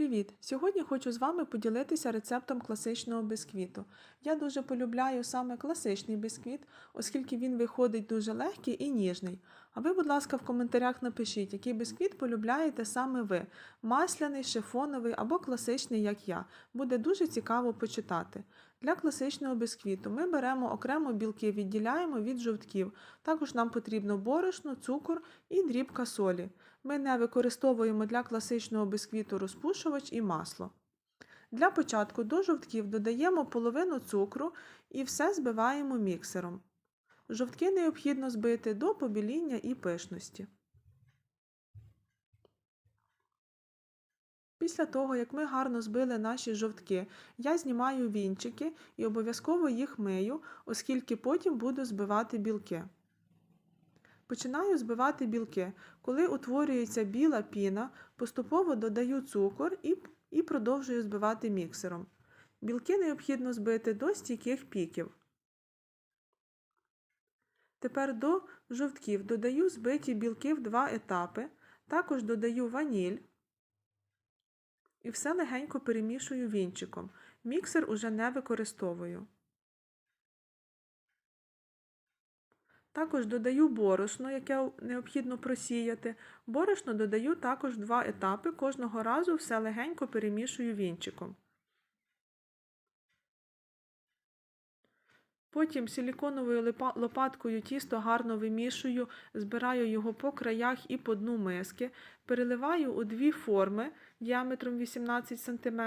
Привіт! Сьогодні хочу з вами поділитися рецептом класичного бисквіту. Я дуже полюбляю саме класичний бисквіт, оскільки він виходить дуже легкий і ніжний. А ви, будь ласка, в коментарях напишіть, який бисквіт полюбляєте саме ви: масляний, шифоновий або класичний, як я. Буде дуже цікаво почитати. Для класичного бисквіту ми беремо окремо білки, відділяємо від жовтків. Також нам потрібно борошно, цукор і дрібка солі. Ми не використовуємо для класичного бисквіту розпушувач і масло. Для початку до жовтків додаємо половину цукру і все збиваємо міксером. Жовтки необхідно збити до побіління і пишності. Після того, як ми гарно збили наші жовтки, я знімаю вінчики і обов'язково їх мию, оскільки потім буду збивати білки. Починаю збивати білки. Коли утворюється біла піна, поступово додаю цукор і, і продовжую збивати міксером. Білки необхідно збити до стійких піків. Тепер до жовтків додаю збиті білки в два етапи, також додаю ваніль і все легенько перемішую вінчиком. Міксер уже не використовую. Також додаю борошно, яке необхідно просіяти. Борошно додаю також два етапи, кожного разу все легенько перемішую вінчиком. Потім силіконовою лопаткою тісто гарно вимішую, збираю його по краях і по дну миски, переливаю у дві форми діаметром 18 см,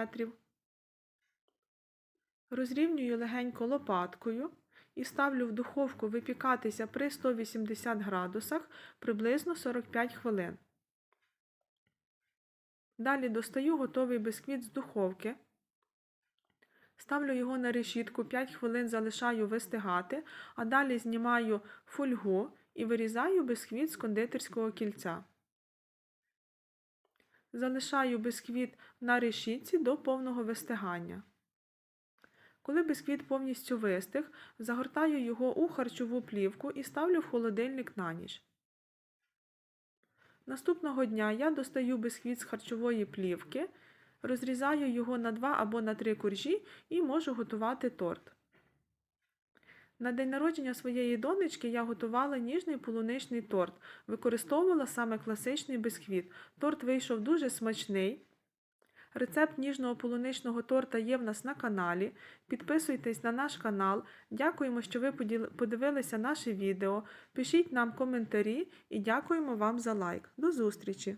розрівнюю легенько лопаткою і ставлю в духовку випікатися при 180 градусах приблизно 45 хвилин. Далі достаю готовий бисквіт з духовки. Ставлю його на решітку, 5 хвилин залишаю вистигати, а далі знімаю фольгу і вирізаю бисквіт з кондитерського кільця. Залишаю бисквіт на решітці до повного вистигання. Коли бисквіт повністю вистиг, загортаю його у харчову плівку і ставлю в холодильник на ніч. Наступного дня я достаю бисквіт з харчової плівки, розрізаю його на 2 або на 3 коржі і можу готувати торт. На день народження своєї донечки я готувала ніжний полуничний торт, використовувала саме класичний бисквіт. Торт вийшов дуже смачний. Рецепт ніжного полуничного торта є в нас на каналі. Підписуйтесь на наш канал. Дякуємо, що ви подивилися наше відео. Пишіть нам коментарі і дякуємо вам за лайк. До зустрічі!